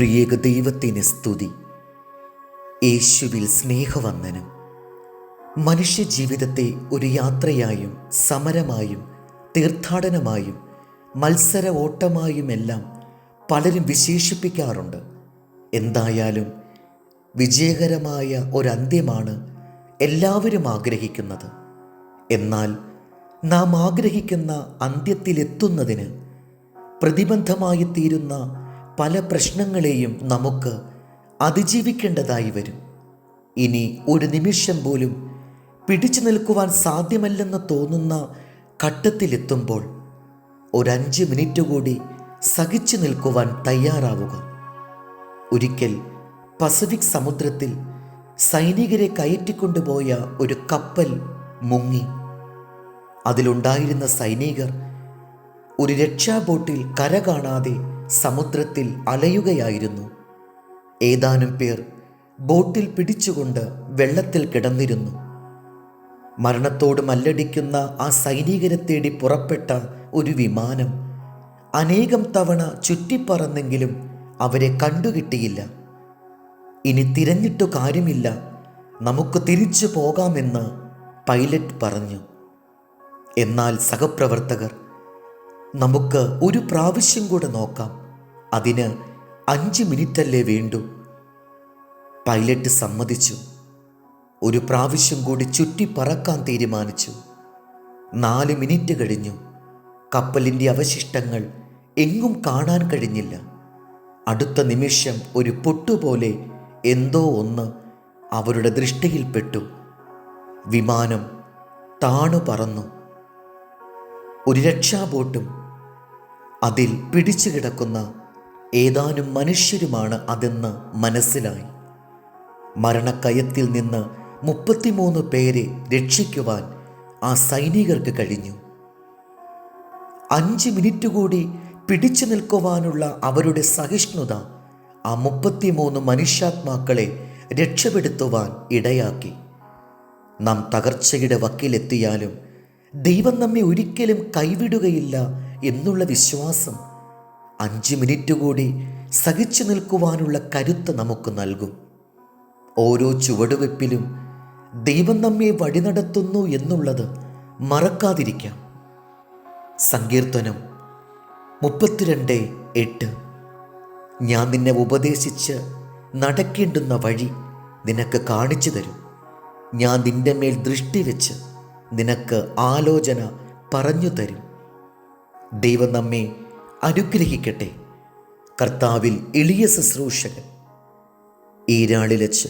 ത്രിയേക ദൈവത്തിന് സ്തുതി. യേശുവിൽ സ്നേഹവന്ദനം. മനുഷ്യ ജീവിതത്തെ ഒരു യാത്രയായും സമരമായും തീർത്ഥാടനമായും മത്സര ഓട്ടമായുമെല്ലാം പലരും വിശേഷിപ്പിക്കാറുണ്ട്. എന്തായാലും വിജയകരമായ ഒരന്ത്യമാണ് എല്ലാവരും ആഗ്രഹിക്കുന്നത്. എന്നാൽ നാം ആഗ്രഹിക്കുന്ന അന്ത്യത്തിലെത്തുന്നതിന് പ്രതിബന്ധമായി തീരുന്ന പല പ്രശ്നങ്ങളെയും നമുക്ക് അതിജീവിക്കേണ്ടതായി വരും. ഇനി ഒരു നിമിഷം പോലും പിടിച്ചു നിൽക്കുവാൻ സാധ്യമല്ലെന്ന് തോന്നുന്ന ഘട്ടത്തിലെത്തുമ്പോൾ ഒരഞ്ച് മിനിറ്റ് കൂടി സഹിച്ചു നിൽക്കുവാൻ തയ്യാറാവുക. ഒരിക്കൽ പസഫിക് സമുദ്രത്തിൽ സൈനികരെ കയറ്റിക്കൊണ്ടുപോയ ഒരു കപ്പൽ മുങ്ങി. അതിലുണ്ടായിരുന്ന സൈനികർ ഒരു രക്ഷാബോട്ടിൽ കര കാണാതെ സമുദ്രത്തിൽ അലയുകയായിരുന്നു. ഏതാനും പേർ ബോട്ടിൽ പിടിച്ചുകൊണ്ട് വെള്ളത്തിൽ കിടന്നിരുന്നു. മരണത്തോട് മല്ലടിക്കുന്ന ആ സൈനികരെ തേടി പുറപ്പെട്ട ഒരു വിമാനം അനേകം തവണ ചുറ്റിപ്പറന്നെങ്കിലും അവരെ കണ്ടുകിട്ടിയില്ല. ഇനി തിരഞ്ഞിട്ടു കാര്യമില്ല. നമുക്ക് തിരിച്ചു പോകാമെന്ന് പൈലറ്റ് പറഞ്ഞു. എന്നാൽ സഹപ്രവർത്തകർ നമുക്ക് ഒരു പ്രാവശ്യം കൂടെ നോക്കാം. അതിന് അഞ്ച് മിനിറ്റല്ലേ വേണ്ടു. പൈലറ്റ് സമ്മതിച്ചു. ഒരു പ്രാവശ്യം കൂടി ചുറ്റി പറക്കാൻ തീരുമാനിച്ചു. നാല് മിനിറ്റ് കഴിഞ്ഞു. കപ്പലിന്റെ അവശിഷ്ടങ്ങൾ എങ്ങും കാണാൻ കഴിഞ്ഞില്ല. അടുത്ത നിമിഷം ഒരു പൊട്ടുപോലെ എന്തോ ഒന്ന് അവരുടെ ദൃഷ്ടിയിൽപ്പെട്ടു വിമാനം താണു പറന്നു. ഒരു രക്ഷാബോട്ടും അതിൽ പിടിച്ചു കിടക്കുന്ന ഏതാനും മനുഷ്യരുമാണ് അതെന്ന് മനസ്സിലായി. മരണക്കയത്തിൽ നിന്ന് മുപ്പത്തിമൂന്ന് പേരെ രക്ഷിക്കുവാൻ ആ സൈനികർക്ക് കഴിഞ്ഞു. അഞ്ച് മിനിറ്റ് കൂടി പിടിച്ചു നിൽക്കുവാനുള്ള അവരുടെ സഹിഷ്ണുത ആ മുപ്പത്തിമൂന്ന് മനുഷ്യാത്മാക്കളെ രക്ഷപ്പെടുത്തുവാൻ ഇടയാക്കി. നാം തകർച്ചയുടെ വക്കിലെത്തിയാലും ദൈവം നമ്മെ ഒരിക്കലും കൈവിടുകയില്ല എന്നുള്ള വിശ്വാസം അഞ്ച് മിനിറ്റ് കൂടി സഹിച്ചു നിൽക്കുവാനുള്ള കരുത്ത് നമുക്ക് നൽകും. ഓരോ ചുവടുവെപ്പിലും ദൈവം നമ്മെ വഴി നടത്തുന്നു എന്നുള്ളത് മറക്കാതിരിക്കാം. സങ്കീർത്തനം മുപ്പത്തിരണ്ട് എട്ട്. ഞാൻ നിന്നെ ഉപദേശിച്ച് നടക്കേണ്ടുന്ന വഴി നിനക്ക് കാണിച്ചു തരും. ഞാൻ നിന്റെ മേൽ ദൃഷ്ടി വെച്ച് നിനക്ക് ആലോചന പറഞ്ഞു തരും. ദൈവം നമ്മെ അനുഗ്രഹിക്കട്ടെ. കർത്താവിൽ എളിയ ശുശ്രൂഷകൻ. ഈരാളിലച്ച്